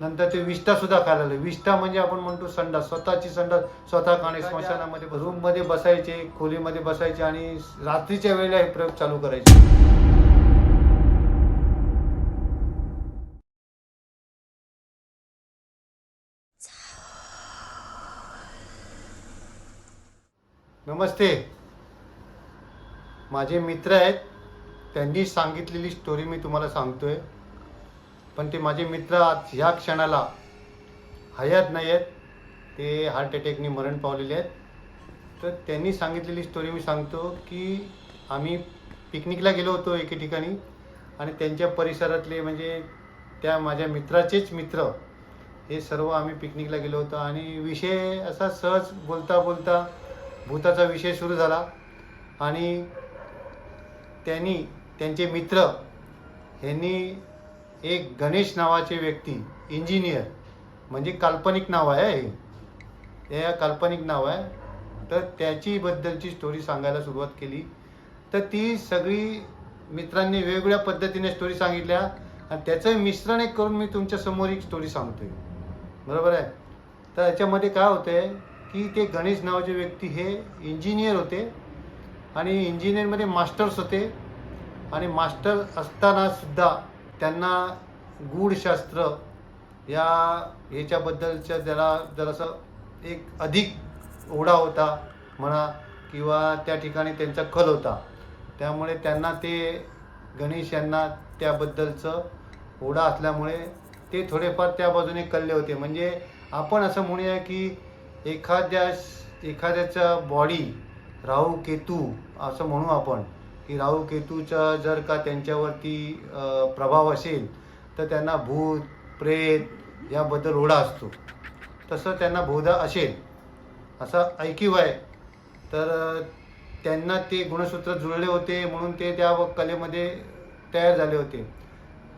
नंतर ते विष्ठा सुद्धा खायला लागले. विष्ठा म्हणजे आपण म्हणतो संडास स्वतःची संडास स्वतः खाणे स्मशानामध्ये रूममध्ये बसायचे खोलीमध्ये बसायचे आणि रात्रीच्या वेळेला हे प्रयोग चालू करायचे. नमस्ते. माझे मित्र आहेत त्यांनी सांगितलेली स्टोरी मी तुम्हाला सांगतोय. पण ते माझे मित्र आज ह्या क्षणाला हयात नाही आहेत ते हार्ट अटॅकने मरण पावलेले आहेत. तर त्यांनी सांगितलेली स्टोरी मी सांगतो की आम्ही पिकनिकला गेलो होतो एके ठिकाणी आणि त्यांच्या परिसरातले म्हणजे त्या माझ्या मित्राचेच मित्र हे सर्व आम्ही पिकनिकला गेलो होतो आणि विषय असा सहज बोलता बोलता भूताचा विषय सुरू झाला आणि त्यांनी त्यांचे मित्र ह्यांनी एक गणेश नावाचे व्यक्ती इंजिनियर म्हणजे काल्पनिक नाव आहे हे. या काल्पनिक नाव आहे. तर त्याचीबद्दलची स्टोरी सांगायला सुरुवात केली. तर ती सगळी मित्रांनी वेगवेगळ्या पद्धतीने स्टोरी सांगितल्या. आणि त्याचं मिश्रण एक करून मी तुमच्यासमोर एक स्टोरी सांगतोय. बरोबर आहे? तर याच्यामध्ये काय होतंय की ते गणेश नावाचे व्यक्ती हे इंजिनियर होते. आणि इंजिनियरमध्ये मास्टर्स होते. आणि मास्टर असतानासुद्धा त्यांना गूढशास्त्र या ह्याच्याबद्दलच्या जरा जरासं एक अधिक ओढा होता म्हणा किंवा त्या ठिकाणी त्यांचा कल होता. त्यामुळे त्यांना ते गणेश यांना त्याबद्दलचं ओढा असल्यामुळे ते थोडेफार त्या बाजूने कल्ले होते. म्हणजे आपण असं म्हणूया की एखाद्या एखाद्याचा बॉडी राहू केतू असं म्हणू आपण. की राहू केतूचा जर का त्यांच्यावरती प्रभाव असेल तर त्यांना भूत प्रेत याबद्दल ओढा असतो. तसं त्यांना बहुधा असेल असं ऐकीव आहे. तर त्यांना ते गुणसूत्र जुळले होते म्हणून ते त्या कलेमध्ये तयार झाले होते.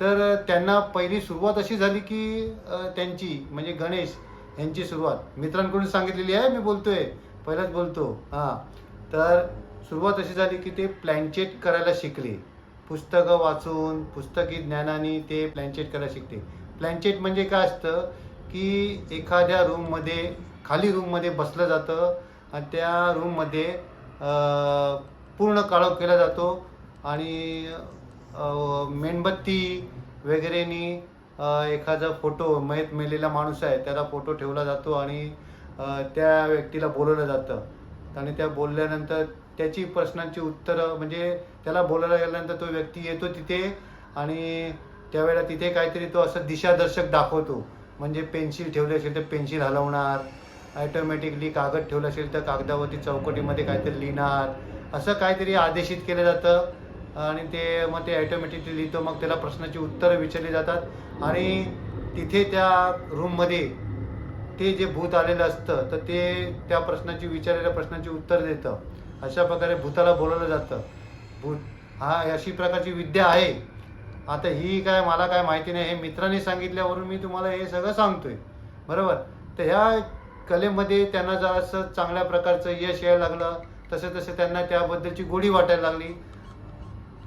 तर त्यांना पहिली सुरुवात अशी झाली की त्यांची म्हणजे गणेश यांची सुरुवात. मित्रांकडून सांगितलेली आहे मी बोलतोय. पहिलाच बोलतो. हां. तर सुरुवात अशी झाली की ते प्लॅनचेट करायला शिकले. पुस्तकं वाचून पुस्तकी ज्ञानाने ते प्लॅनचेट करायला शिकते प्लॅनचेट म्हणजे काय असतं की एखाद्या रूममध्ये खाली रूममध्ये बसलं जातं आणि त्या रूममध्ये पूर्ण काळोख केला जातो आणि मेणबत्ती वगैरेनी एखादा फोटो मयत मेलेला माणूस आहे त्याला फोटो ठेवला जातो आणि त्या व्यक्तीला बोलवलं जातं. आणि त्या बोलल्यानंतर त्याची प्रश्नांची उत्तरं म्हणजे त्याला बोलायला गेल्यानंतर तो व्यक्ती येतो तिथे आणि त्यावेळेला तिथे काहीतरी तो असं दिशादर्शक दाखवतो. म्हणजे पेन्सिल ठेवली असेल तर पेन्सिल हलवणार ॲटोमॅटिकली कागद ठेवलं असेल तर कागदावरती चौकटीमध्ये काहीतरी लिहिणार असं काहीतरी आदेशित केलं जातं. आणि ते मग ते ॲटोमॅटिकली लिहितो मग त्याला प्रश्नाची उत्तरं विचारली जातात. आणि तिथे त्या रूममध्ये ते जे भूत आलेलं असतं तर ते त्या प्रश्नाची विचारलेल्या प्रश्नाची उत्तर देतं. अशा प्रकारे भूताला बोलवलं जातं. भूत हा अशी प्रकारची विद्या आहे. आता ही काय मला काय माहिती नाही. हे मित्रांनी सांगितल्यावरून मी तुम्हाला हे सगळं सांगतोय. बरोबर? तर ह्या कलेमध्ये त्यांना जर असं चांगल्या प्रकारचं यश यायला लागलं. तसे तसे त्यांना त्याबद्दलची गोडी वाटायला लागली.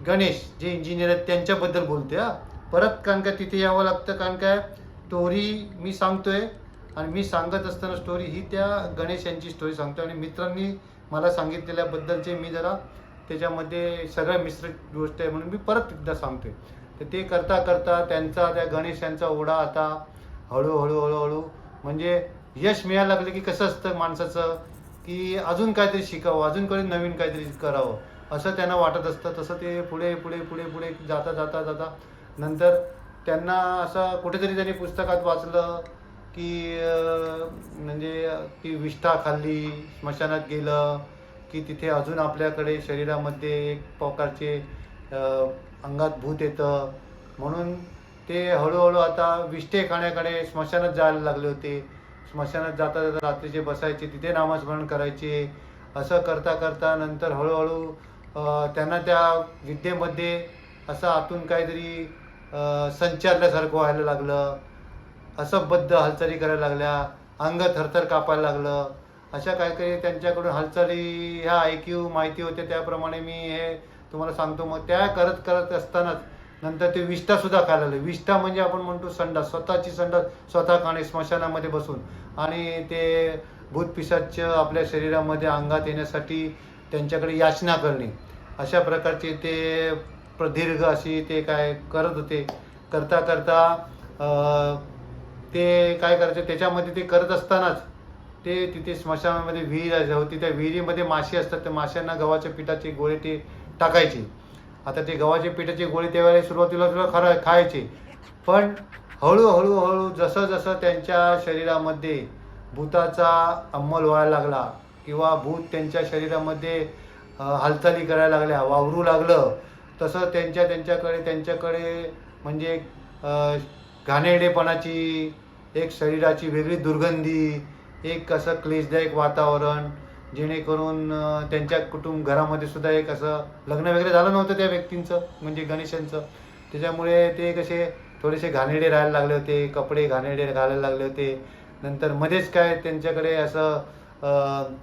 गणेश जे इंजिनियर आहेत त्यांच्याबद्दल बोलते हा. परत कारण का तिथे यावं लागतं? कारण काय? स्टोरी मी सांगतोय. आणि मी सांगत असताना स्टोरी ही त्या गणेश यांची स्टोरी सांगतो आणि मित्रांनी मला सांगितलेल्याबद्दलचे मी जरा त्याच्यामध्ये सगळ्या मिश्रित गोष्ट आहे म्हणून मी परत एकदा सांगतोय. तर ते करता करता त्यांचा त्या गणेश यांचा ओढा आता हळूहळू हळूहळू म्हणजे यश मिळायला लागले की कसं असतं माणसाचं? की अजून काहीतरी शिकावं अजून काही नवीन काहीतरी करावं असं त्यांना वाटत असतं. तसं ते पुढे पुढे पुढे पुढे जाता जाता जाता नंतर त्यांना असं कुठेतरी त्यांनी पुस्तकात वाचलं की म्हणजे ती विष्ठा खाल्ली स्मशानात गेलं की तिथे अजून आपल्याकडे शरीरामध्ये एक प्रकारचे अंगात भूत येतं. म्हणून ते हळूहळू आता विष्ठे खाण्याकडे स्मशानात जायला लागले होते. स्मशानात जाता जाता रात्रीचे बसायचे तिथे नामस्मरण करायचे. असं करता करता नंतर हळूहळू त्यांना त्या विद्येमध्ये असं आतून काहीतरी संचारल्यासारखं व्हायला लागलं. असंबद्ध हालचाली करायला लागल्या अंग थरथर कापायला लागलं. अशा काही काही त्यांच्याकडून हालचाली ह्या ऐक्यू माहिती होते त्याप्रमाणे मी हे तुम्हाला सांगतो. मग त्या करत करत असतानाच नंतर ते विष्ठा सुद्धा खायला लागले. विष्ठा म्हणजे आपण म्हणतो संडास स्वतःची संडास स्वतः खाणे स्मशानामध्ये बसून. आणि ते भूतपिशाच आपल्या शरीरामध्ये अंगात येण्यासाठी त्यांच्याकडे याचना करणे. अशा प्रकारचे ते प्रदीर्घ अशी ते काय करत होते. करता करता ते काय करायचे त्याच्यामध्ये ते करत असतानाच ते तिथे स्मशानामध्ये विहीर होती त्या विहिरीमध्ये मासे असतात त्या माशांना गव्हाच्या पिठाचे गोळे ते टाकायचे. आता ते गव्हाच्या पिठाचे गोळे त्यावेळेला सुरुवातीला तुला खरा खायचे. पण हळूहळू हळू जसं जसं त्यांच्या शरीरामध्ये भूताचा अंमल व्हायला लागला किंवा भूत त्यांच्या शरीरामध्ये हालचाली करायला लागल्या वावरू लागलं तसं त्यांच्या त्यांच्याकडे त्यांच्याकडे म्हणजे घाणेरडेपणाची एक शरीराची वेगळी दुर्गंधी एक असं क्लेशदायक वातावरण जेणेकरून त्यांच्या कुटुंब घरामध्ये सुद्धा एक असं लग्न वगैरे झालं नव्हतं त्या व्यक्तींचं म्हणजे गणेशांचं. त्याच्यामुळे ते कसे थोडेसे घाणेरडे राहायला लागले होते कपडे घाणेरडे घालायला लागले होते. नंतर मध्येच काय त्यांच्याकडे असं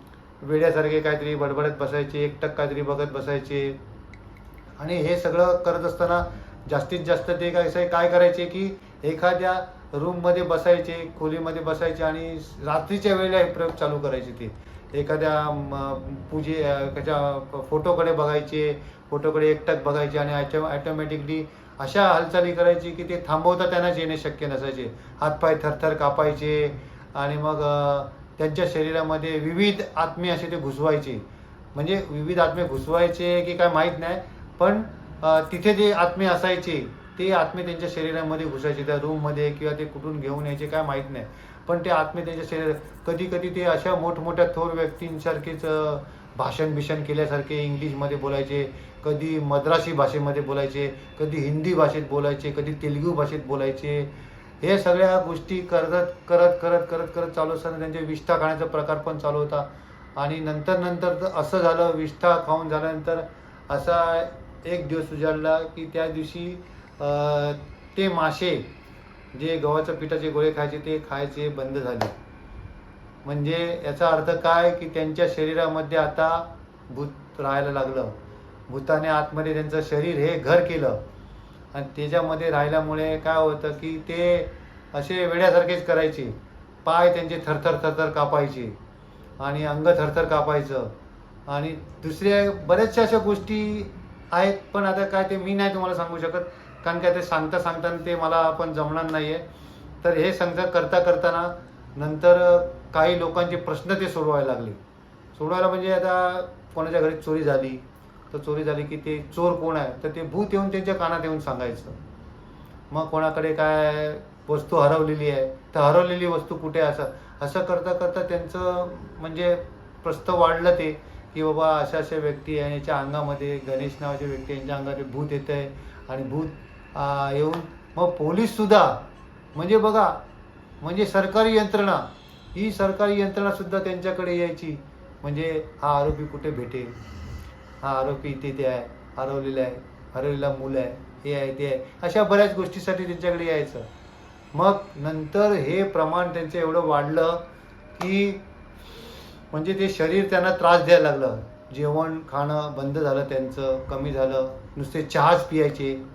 वेड्यासारखे काहीतरी बडबडत बसायचे एकटक काहीतरी बघत बसायचे. आणि हे सगळं करत असताना जास्तीत जास्त ते काय असं काय करायचे की एखाद्या रूममध्ये बसायचे खोलीमध्ये बसायचे आणि रात्रीच्या वेळेला हे प्रयोग चालू करायचे ते. एखाद्या पूजे त्याच्या फोटोकडे बघायचे फोटोकडे एकटक बघायचे आणि ॲटोमॅटिकली अशा हालचाली करायची की ते थांबवता त्यांनाच येणे शक्य नसायचे. हातपाय थरथर कापायचे आणि मग त्यांच्या शरीरामध्ये विविध आत्मे असे ते घुसवायचे. म्हणजे विविध आत्मे घुसवायचे की काय माहीत नाही पण तिथे जे आत्मे असायचे ते आत्मे त्यांच्या शरीरामध्ये घुसायचे त्या रूममध्ये किंवा ते कुठून घेऊन यायचे काय माहीत नाही. पण ते आत्मे त्यांच्या शरीर कधी कधी ते अशा मोठमोठ्या थोर व्यक्तींसारखेच भाषण भीषण केल्यासारखे इंग्लिशमध्ये बोलायचे कधी मद्रासी भाषेमध्ये बोलायचे कधी हिंदी भाषेत बोलायचे कधी तेलुगू भाषेत बोलायचे. हे सगळ्या गोष्टी करत करत करत करत करत चालू असताना त्यांचे विष्ठा खाण्याचा प्रकार पण चालू होता. आणि नंतर नंतर तर असं झालं विष्ठा खाऊन झाल्यानंतर असा एक दिवस उजाडला की त्या दिवशी ते मासे जे गव्हाच्या पिठाचे गोळे खायचे ते खायचे बंद झाले. म्हणजे याचा अर्थ काय की त्यांच्या शरीरामध्ये आता भूत राहायला लागलं. भूताने आतमध्ये त्यांचं शरीर हे घर केलं. आणि त्याच्यामध्ये राहिल्यामुळे काय होतं की ते असे वेड्यासारखेच करायचे. पाय त्यांचे थरथर थरथर कापायचे. आणि अंग थरथर कापायचं. आणि दुसऱ्या बऱ्याचशा अशा गोष्टी आहेत पण आता काय ते मी नाही तुम्हाला सांगू शकत. कारण काय ते सांगता सांगताना ते मला पण जमणार नाही आहे तर हे सांगता करता करताना नंतर काही लोकांचे प्रश्न ते सोडवायला लागले. सोडवायला म्हणजे आता कोणाच्या घरी चोरी झाली तर चोरी झाली की ते चोर कोण आहे? तर ते भूत येऊन त्यांच्या कानात येऊन सांगायचं. मग कोणाकडे काय वस्तू हरवलेली आहे? तर हरवलेली वस्तू कुठे असं असं करता करता त्यांचं म्हणजे प्रस्त वाढलं ते. की बाबा अशा अशा व्यक्ती आहे याच्या अंगामध्ये गणेश नावाचे व्यक्ती यांच्या अंगामध्ये भूत येत आहे. आणि भूत येऊन मग पोलीससुद्धा म्हणजे बघा म्हणजे सरकारी यंत्रणा ही सरकारी यंत्रणासुद्धा त्यांच्याकडे यायची. म्हणजे हा आरोपी कुठे भेटेल? हा आरोपी इथे ते आहे हरवलेला आहे हरवलेला मूल आहे हे आहे ते आहे. अशा बऱ्याच गोष्टीसाठी त्यांच्याकडे यायचं. मग नंतर हे प्रमाण त्यांचं एवढं वाढलं की म्हणजे ते शरीर त्यांना त्रास द्यायला लागलं. जेवण खाणं बंद झालं त्यांचं कमी झालं. नुसते चहाच पियायचे.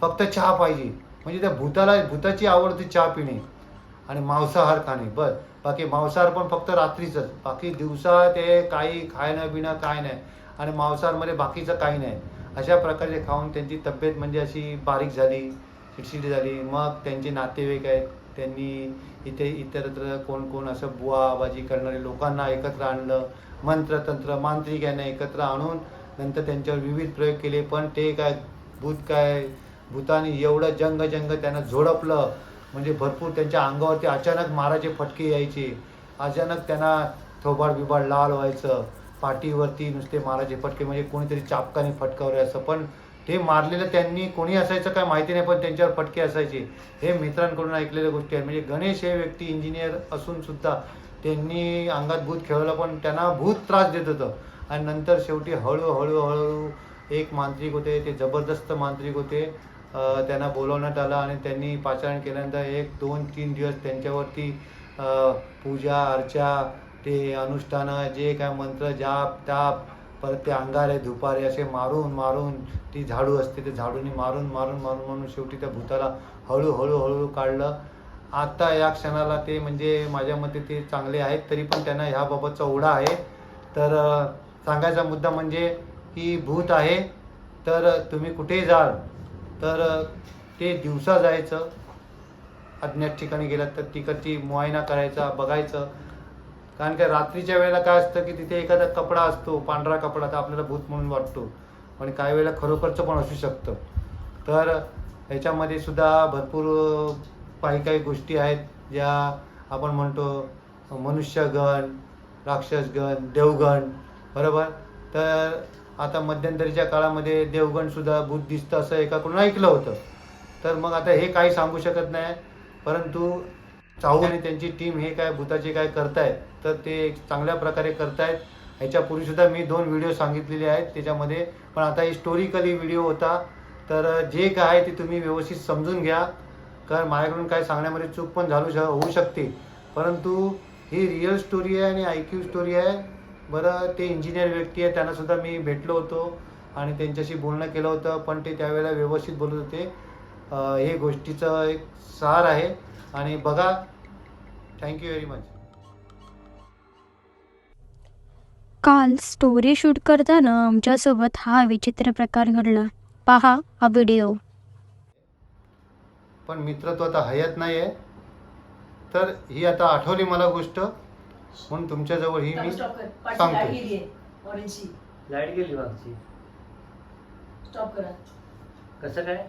फक्त चहा पाहिजे. म्हणजे त्या भूताला भूताची आवडती चहा पिणे. आणि मांसाहार खाणे. बस. बाकी मांसाहार पण फक्त रात्रीचंच. बाकी दिवसा ते काही खायनं पिणं काय नाही. आणि मांसाहारमध्ये बाकीचं काही नाही. अशा प्रकारे खाऊन त्यांची तब्येत म्हणजे अशी बारीक झाली चिडचिडी झाली. मग त्यांचे नातेवाईक आहेत. त्यांनी इथे इतरत्र कोण कोण असं बुवाबाजी करणारे लोकांना एकत्र आणलं मंत्र तंत्र मांत्रिक यांना एकत्र आणून नंतर त्यांच्यावर विविध प्रयोग केले. पण ते काय भूत काय भूताने एवढं जंग जंग त्यांना झोडपलं. म्हणजे भरपूर त्यांच्या अंगावरती अचानक माराचे फटके यायचे. अचानक त्यांना थोबाड बिबाड लाल व्हायचं. पाठीवरती नुसते माराचे फटके. म्हणजे कोणीतरी चापकाने फटकावले असं. पण ते मारलेलं त्यांनी कोणी असायचं काय माहिती नाही पण त्यांच्यावर फटके असायचे. हे मित्रांकडून ऐकलेल्या गोष्टी आहेत. म्हणजे गणेश हे व्यक्ती इंजिनियर असून सुद्धा त्यांनी अंगात भूत खेळलं पण त्यांना भूत त्रास देत होतं. आणि नंतर शेवटी हळूहळू हळूहळू एक मांत्रिक होते ते जबरदस्त मांत्रिक होते. त्यांना बोलवण्यात आलं आणि त्यांनी पाचारण केल्यानंतर एक दोन तीन दिवस त्यांच्यावरती पूजा अर्चा ते अनुष्ठानं जे काय मंत्र जाप ताप परत ते अंगारे धुपारे असे मारून मारून ती झाडू असते. ते झाडूनी मारून मारून मारून मारून शेवटी त्या भूताला हळूहळू हळूहळू काढलं. आता या क्षणाला ते म्हणजे माझ्या मते ते चांगले आहेत तरी पण त्यांना ह्याबाबतचा ओढा आहे. तर सांगायचा मुद्दा म्हणजे की भूत आहे तर तुम्ही कुठेही जाल? तर ते दिवसा जायचं. अज्ञात ठिकाणी गेलात तर तिकडची मुआयना करायचा बघायचं. कारण का रात्रीच्या वेळेला काय असतं की तिथे एखादा कपडा असतो पांढरा कपडा तर आपल्याला भूत म्हणून वाटतो. आणि काही वेळेला खरोखरचं पण असू शकतं. तर ह्याच्यामध्ये सुद्धा भरपूर काही काही गोष्टी आहेत ज्या आपण म्हणतो मनुष्यगण राक्षसगण देवगण बरोबर? तर आता मध्यंतरीच्या काळामध्ये देवगणसुद्धा भूत दिसतं असं एकाकडून ऐकलं होतं. तर मग आता हे काही सांगू शकत नाही. परंतु चाहू आणि त्यांची टीम हे काय भूताचे काय करतायत तर ते चांगल्या प्रकारे करतायत. ह्याच्यापूर्वी सुद्धा मी दोन व्हिडिओ सांगितलेले आहेत त्याच्यामध्ये. पण आता हिस्टोरिकली व्हिडिओ होता. तर जे काय आहे ते तुम्ही व्यवस्थित समजून घ्या. कारण माझ्याकडून काय सांगण्यामध्ये चूक पण झालू श होऊ शकते. परंतु ही रिअल स्टोरी आहे आणि आय क्यू स्टोरी आहे. बरं ते इंजिनियर व्यक्ती आहे त्यांनासुद्धा मी भेटलो होतो आणि त्यांच्याशी बोलणं केलं होतं पण ते त्यावेळेला व्यवस्थित बोलत होते. हे गोष्टीचं एक सार आहे. आणि बघा थँक्यू व्हेरी मच काल स्टोरी शूट करताना आमच्यासोबत हा विचित्र प्रकार घडला. पहा हा व्हिडिओ पण मित्र तो आता हयात नाही आहे तर ही आता आठवली मला गोष्ट. म्हणून तुमच्याजवळ ही मी स्टॉप कर. पाठी सांगतो. लाइट गेली आहे. ऑरेंजची लाइट गेली मागची. स्टॉप करा. कसं काय?